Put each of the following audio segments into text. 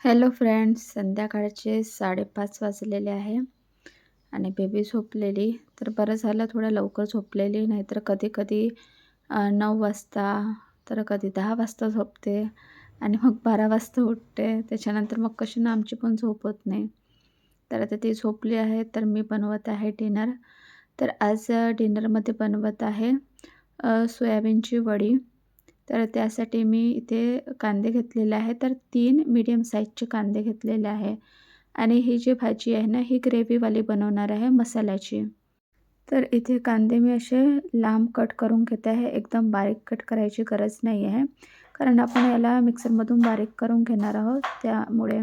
Hello friends संध्याकाळचे साडेपाच वाजलेले आहे आणि बेबी झोपलेली. तर बरं झालं थोडं लवकर झोपलेली नाहीतर कधी कधी नऊ वाजता तर कधी दहा वाजता झोपते आणि मग बारा वाजता उठते. त्याच्यानंतर मग कशी ना आमची पण झोप होत नाही. तर आता ती झोपली आहे तर मी बनवत आहे डिनर. तर आज डिनरमध्ये बनवत आहे सोयाबीनची वडी. तर त्यासाठी मी इथे कांदे घेतलेले आहे तर तीन मीडियम साईजचे कांदे घेतलेले आहे. आणि ही जी भाजी आहे ना ही ग्रेव्हीवाली बनवणार आहे मसाल्याची. तर इथे कांदे मी असे लांब कट करून घेते आहे. एकदम बारीक कट करायची गरज नाही आहे. कारण आपण याला मिक्सरमधून बारीक करून घेणार आहोत त्यामुळे.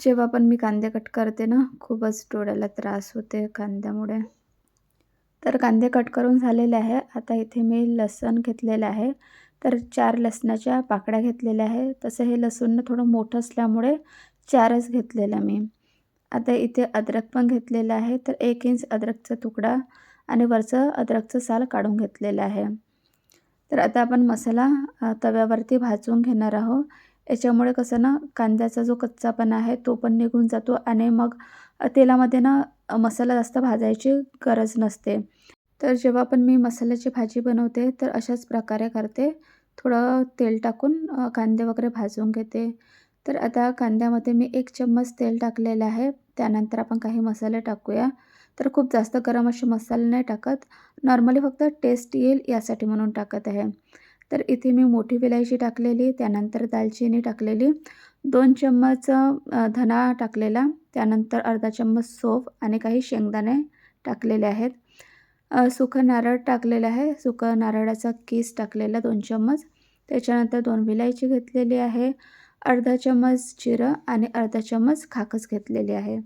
जेव्हा पण मी कांदे कट करते ना खूपच डोळ्याला त्रास होते कांद्यामुळे. तर कांदे कट करून झालेले आहे. आता इथे मी लसण घेतलेलं आहे. तर चार लसणाच्या पाकळ्या घेतलेल्या आहे. तसं हे लसूण थोडं मोठं असल्यामुळे चारच घेतलेलं मी. आता इथे अद्रक पण घेतलेलं आहे. तर एक इंच अद्रकचा तुकडा आणि वरचं अद्रकचं साल काढून घेतलेलं आहे. तर आता आपण मसाला तव्यावरती भाजून घेणार आहोत. याच्यामुळे कसं ना कांद्याचा जो कच्चापणा आहे तो पण निघून जातो आणि मग तेलामध्ये ना मसाला जास्त भाजायची गरज नसते. तर जेव्हा पण मी मसाल्याची भाजी बनवते तर अशाच प्रकारे करते. थोडं तेल टाकून कांदे वगैरे भाजून घेते. तर आता कांद्यामध्ये मी एक चम्मच तेल टाकलेलं आहे. त्यानंतर आपण काही मसाले टाकूया. तर खूप जास्त गरम असे मसाले नाही टाकत. नॉर्मली फक्त टेस्ट येईल यासाठी म्हणून टाकत आहे. तर इथे मी मोठी विलायची टाकलेली त्यानंतर दालचिनी टाकलेली दोन चम्मच धना टाकलेला त्यानंतर अर्धा चम्मच सोफ आणि काही शेंगदाणे टाकलेले आहेत. सुकं नारळ टाकलेलं आहे. सुकं नारळाचा केस टाकलेला दोन चम्मच. त्याच्यानंतर दोन विलायची घेतलेली आहे. अर्धा चम्मच जिरं आणि अर्धा चम्मच खाकस घेतलेली आहे.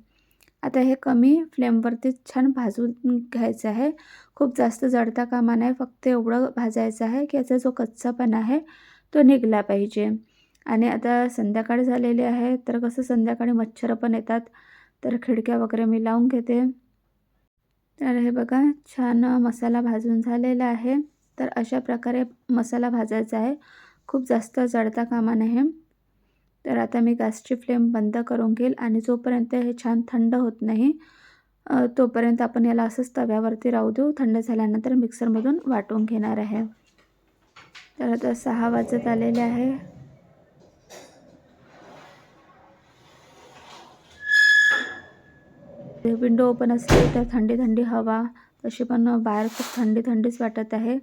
आता हे कमी फ्लेमवरती छान भाजून घ्यायचं आहे. खूप जास्त जडता कामा नाही. फक्त एवढं भाजायचं आहे की याचा जो कच्चापणा आहे तो निघला पाहिजे. आणि आता संध्याकाळ झालेली आहे. तर कसं संध्याकाळी मच्छरं पण येतात. तर खिडक्या वगैरे मी लावून घेते. तर हे बघा छान मसाला भाजून झालेला आहे. तर अशा प्रकारे मसाला भाजायचा आहे. खूप जास्त जळता कामा नये. तर आता मी गॅसची फ्लेम बंद करून घेईल आणि जोपर्यंत हे छान थंड होत नाही तोपर्यंत आपण याला असंच तव्यावरती राहू देऊ. थंड झाल्यानंतर मिक्सरमधून वाटून घेणार आहे. तर आता सहा वाजत आलेले आहे. विंडो ओपन असते तर थंडी थंडी हवा. तशी पण बाहेर खूप थंडी थंडीच वाटत आहे.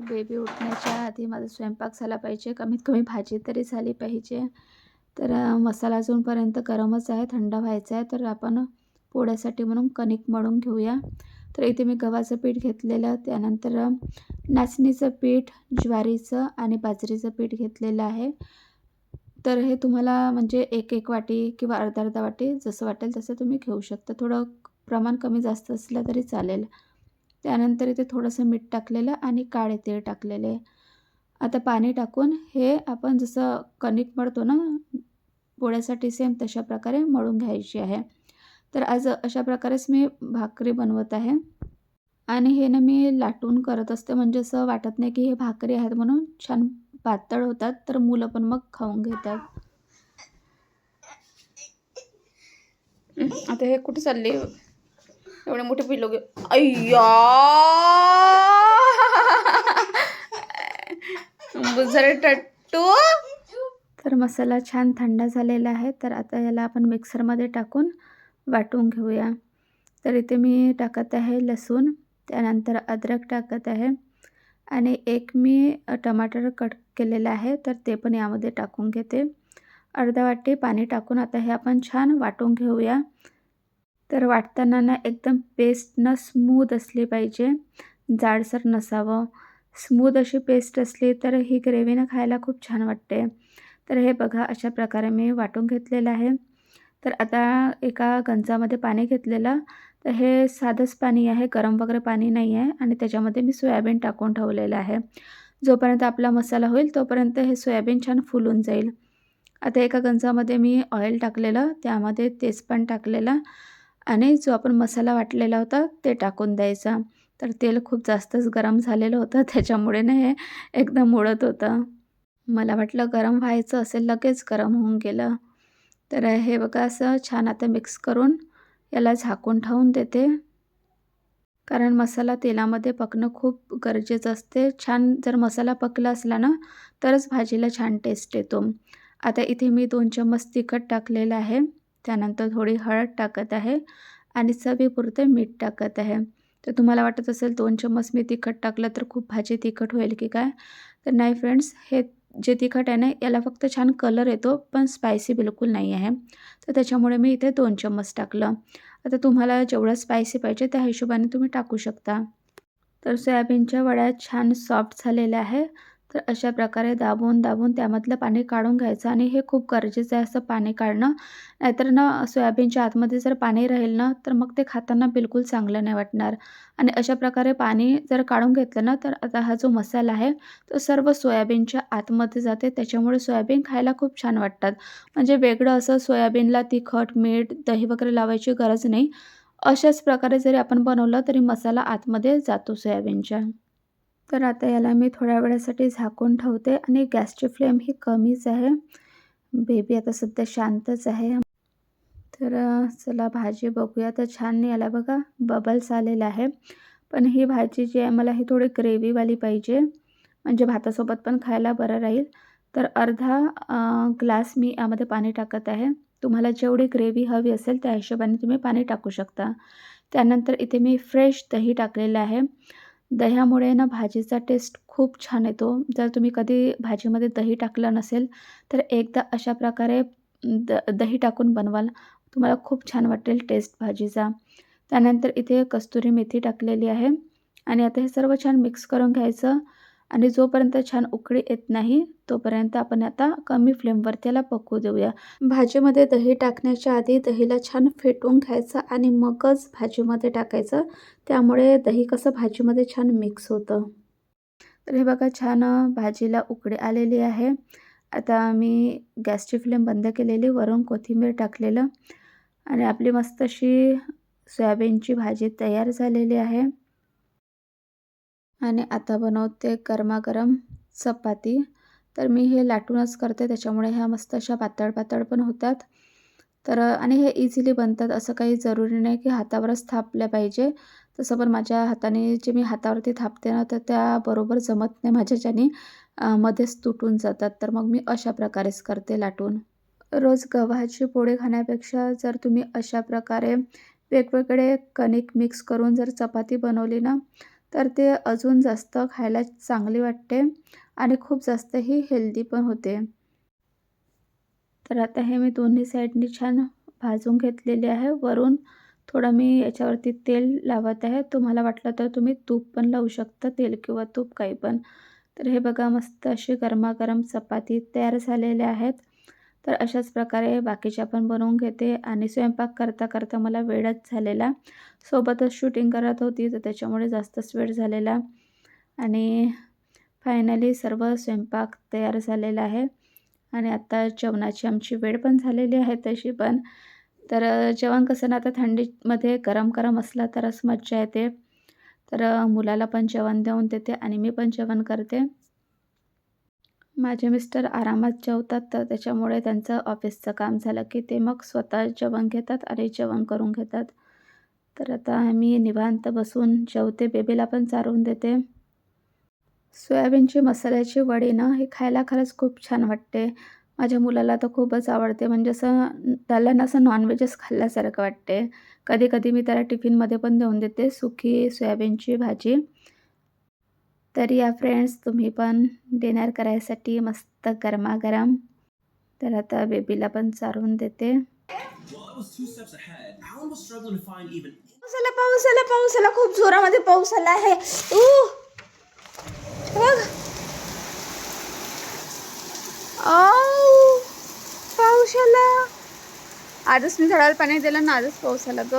बेबी उठण्याच्या आधी माझा स्वयंपाक झाला पाहिजे. कमीत कमी भाजी तरी झाली पाहिजे. तर मसाला अजूनपर्यंत गरमच आहे थंड व्हायचा आहे तर आपण पोळ्यासाठी म्हणून कणिक मळून घेऊया. तर इथे मी गव्हाचं पीठ घेतलेलं त्यानंतर नाचणीचं पीठ ज्वारीचं आणि बाजरीचं पीठ घेतलेलं आहे. तर हे तुम्हाला म्हणजे एक एक वाटी किंवा अर्धा अर्धा वाटी जसं वाटेल तसं तुम्ही घेऊ शकता. थोडं प्रमाण कमी जास्त असलं तरी चालेल. त्यानंतर इथे थोडंसं मीठ टाकलेलं आणि काळे तेल टाकलेले. आता पाणी टाकून हे आपण जसं कणिक मळतो ना पोळ्यासाठी सेम तशा प्रकारे मळून घ्यायची आहे. तर आज अशा प्रकारेच मी भाकरी बनवत आहे. आणि हे ना मी लाटून करत असते. म्हणजे असं वाटत नाही की हे भाकरी आहेत म्हणून छान पातळ होतात. तर मुलं पण मग खाऊन घेतात. आता हे कुठे चालले? एवढे मोठे पिलो घे अय्या! टट्टू! तर मसाला छान थंड झालेला आहे. तर आता याला आपण मिक्सरमध्ये टाकून वाटून घेऊया. तर इथे मी टाकत आहे लसूण त्यानंतर अद्रक टाकत आहे आणि एक मी टमाटर कट केलेलं आहे तर ते पण यामध्ये टाकून घेते. अर्धा वाटी पाणी टाकून आता हे आपण छान वाटून घेऊया. तर वाटताना ना एकदम पेस्ट न स्मूद असली पाहिजे जाडसर नसावं. स्मूद अशी पेस्ट असली तर ही ग्रेव्हीनं खायला खूप छान वाटते. तर हे बघा अशा प्रकारे मी वाटून घेतलेलं आहे. तर आता एका गंजामध्ये पाणी घेतलेलं तर हे साधंच पाणी आहे गरम वगैरे पाणी नाही आहे आणि त्याच्यामध्ये मी सोयाबीन टाकून ठेवलेलं आहे. जोपर्यंत आपला मसाला होईल तोपर्यंत हे सोयाबीन छान फुलून जाईल. आता एका गंजामध्ये मी ऑइल टाकलेलं त्यामध्ये तेजपान टाकलेलं आणि जो आपण मसाला वाटलेला होता ते टाकून द्यायचा. तर तेल खूप जास्तच गरम झालेलं होतं त्याच्यामुळे ना हे एकदम उडत होतं. मला वाटलं गरम व्हायचं असेल लगेच गरम होऊन गेलं. तर हे बघा असं छान आता मिक्स करून याला झाकून ठेवून देते. कारण मसाला तेलामध्ये पकणं खूप गरजेचं असते. छान जर मसाला पकला असला ना तरच भाजीला छान टेस्ट येतो. आता इथे मी दोन चम्मच तिखट टाकलेलं आहे. त्यानंतर थोडी हळद टाकत आहे आणि चवीपुरते मीठ टाकत आहे. तर तुम्हाला वाटत असेल दोन चम्मच मी तिखट टाकलं तर खूप भाजी तिखट होईल की काय? तर नाही फ्रेंड्स हे जे तिखट आहे ना याला फक्त छान कलर येतो पण स्पायसी बिलकुल नाही आहे. तर त्याच्यामुळे मी इथे दोन चम्मच टाकलं. आता तुम्हाला जेवढं स्पायसी पाहिजे त्या हिशोबाने तुम्ही टाकू शकता. तर सोयाबीनच्या वड्या छान सॉफ्ट झालेल्या आहे. तर अशा प्रकारे दाबून दाबून त्यामधलं पाणी काढून घ्यायचं आणि हे खूप गरजेचं आहे असं पाणी काढणं. नाहीतर ना सोयाबीनच्या आतमध्ये जर पाणी राहील ना तर मग ते खाताना बिलकुल चांगलं नाही वाटणार. आणि अशा प्रकारे पाणी जर काढून घेतलं ना तर आता हा जो मसाला आहे तो सर्व सोयाबीनच्या आतमध्ये जाते. त्याच्यामुळे सोयाबीन खायला खूप छान वाटतात. म्हणजे वेगळं असं सोयाबीनला तिखट मीठ दही वगैरे लावायची गरज नाही. अशाच प्रकारे जरी आपण बनवलं तरी मसाला आतमध्ये जातो सोयाबीनच्या. तर आता याला मी थोड्या वेळासाठी झाकून ठेवते आणि गॅसची फ्लेम ही कमीच आहे. बेबी आता सध्या शांतच आहे. तर चला भाजी बघूया. तर छान याला बघा बबल्स आलेला आहे. पण ही भाजी जी आहे मला ही थोडी ग्रेव्हीवाली पाहिजे. म्हणजे भातासोबत पण खायला बरं राहील. तर अर्धा ग्लास मी यामध्ये पाणी टाकत आहे. तुम्हाला जेवढी ग्रेव्ही हवी असेल त्या हिशोबाने तुम्ही पाणी टाकू शकता. त्यानंतर इथे मी फ्रेश दही टाकलेलं आहे. दह्यामुळे ना भाजीचा टेस्ट खूप छान येतो. जर तुम्ही कधी भाजीमध्ये दही टाकलं नसेल तर एकदा अशा प्रकारे द दही टाकून बनवाल. तुम्हाला खूप छान वाटेल टेस्ट भाजीचा. त्यानंतर इथे कस्तुरी मेथी टाकलेली आहे. आणि आता हे सर्व छान मिक्स करून घ्यायचं. आणि जोपर्यंत छान उकळी येत नाही तोपर्यंत आपण आता कमी फ्लेमवर त्याला पकवू देऊया. भाजीमध्ये दही टाकण्याच्या आधी दहीला छान फेटून घ्यायचं आणि मगच भाजीमध्ये टाकायचं. त्यामुळे दही कसं भाजीमध्ये छान मिक्स होतं. तर हे बघा छान भाजीला उकडी आलेली आहे. आता मी गॅसची फ्लेम बंद केलेली वरून कोथिंबीर टाकलेलं. आणि आपली मस्त अशी सोयाबीनची भाजी तयार झालेली आहे. आणि आता बनवते गरमागरम चपाती. तर मी हे लाटूनच करते त्याच्यामुळे ह्या मस्त अशा पातळ पातळ पण होतात. तर आणि हे इझिली बनतात असं काही जरुरी नाही की हातावरच थापल्या पाहिजे. तसं पण माझ्या हाताने जे मी हातावरती थापते ना तर त्याबरोबर जमत नाही. माझ्याच्याने मध्येच तुटून जातात. तर मग मी अशा प्रकारेच करते लाटून. रोज गव्हाची पोळी खाण्यापेक्षा जर तुम्ही अशा प्रकारे वेगवेगळे कणिक मिक्स करून जर चपाती बनवली ना तर ते अजून जास्त खायला चांगली वाटते आणि खूप जास्त ही हेल्दी पण होते. तर आता हे मी दोन्ही साईडनी छान भाजून घेतलेले आहे. वरून थोडं मी याच्यावरती तेल लावत आहे. तुम्हाला वाटलं तर तुम्ही तूप पण लावू शकता तेल किंवा तूप काही पण. तर हे बघा मस्त अशी गरमागरम चपाती तयार झालेल्या आहेत. तर अशाच प्रकारे बाकीच्या पण बनवून घेते. आणि स्वयंपाक करता करता मला वेळच झालेला. सोबतच शूटिंग करत होती तर त्याच्यामुळे जास्तच वेळ झालेला. आणि फायनली सर्व स्वयंपाक तयार झालेला आहे. आणि आत्ता जेवणाची आमची वेळ पण झालेली आहे तशी पण. तर जेवण कसं ना आता थंडीमध्ये गरम गरम असला तरच मज्जा येते. तर मुलाला पण जेवण देऊन देते आणि मी पण जेवण करते. माझे मिस्टर आरामात जेवतात तर त्याच्यामुळे त्यांचं ऑफिसचं काम झालं की ते मग स्वतः जेवण घेतात आणि जेवण करून घेतात. तर आता मी निवांत बसून जेवते बेबीला पण चारून देते. सोयाबीनची मसाल्याची वडी ना हे खायला खरंच खूप छान वाटते. माझ्या मुलाला तर खूपच आवडते. म्हणजे असं त्याला ना असं नॉनव्हेजच खाल्ल्यासारखं वाटते. कधी कधी मी त्याला टिफिनमध्ये पण देऊन देते सुकी सोयाबीनची भाजी. तर या फ्रेंड्स तुम्ही पण डिनर करायसाठी मस्त गरमागरम. तर आता बेबीला पण चारून देते. पाऊस आला पाऊस आला पाऊस आला खूप जोरामध्ये पाऊस आला आहे. बघ. पाऊस आला. आजच मी झाडाला पाणी दिलं ना आजच पाऊस आला. ग